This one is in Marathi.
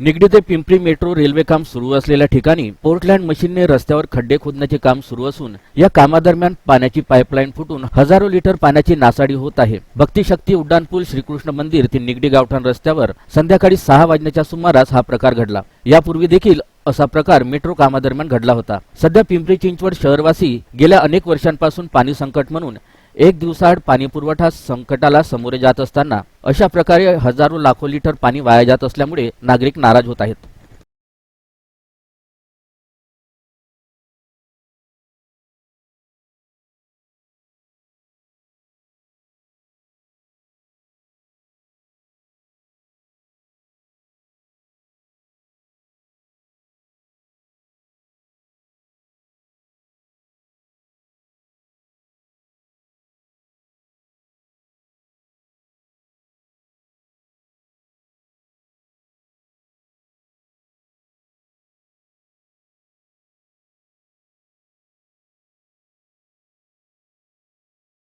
निगडी ते पिंपरी मेट्रो रेल्वे काम सुरू असलेल्या ठिकाणी पोर्टलँड मशीनने रस्त्यावर खड्डे खोदण्याचे काम सुरू असून या कामादरम्यान पाण्याची पाईपलाईन फुटून हजारो लिटर पाण्याची नासाडी होत आहे. भक्तिशक्ती उड्डाणपूल श्रीकृष्ण मंदिर ते निगडी गावठाण रस्त्यावर संध्याकाळी सहा वाजण्याच्या सुमारास हा प्रकार घडला. यापूर्वी देखील असा प्रकार मेट्रो कामादरम्यान घडला होता. सध्या पिंपरी चिंचवड शहरवासी गेल्या अनेक वर्षांपासून पाणी संकट म्हणून एक दिवसाआड पाणी पुरवठा संकटाला सामोरे जात असताना अशा प्रकारे हजारो लाखो लिटर पाणी वाया जात असल्यामुळे नागरिक नाराज होत आहेत.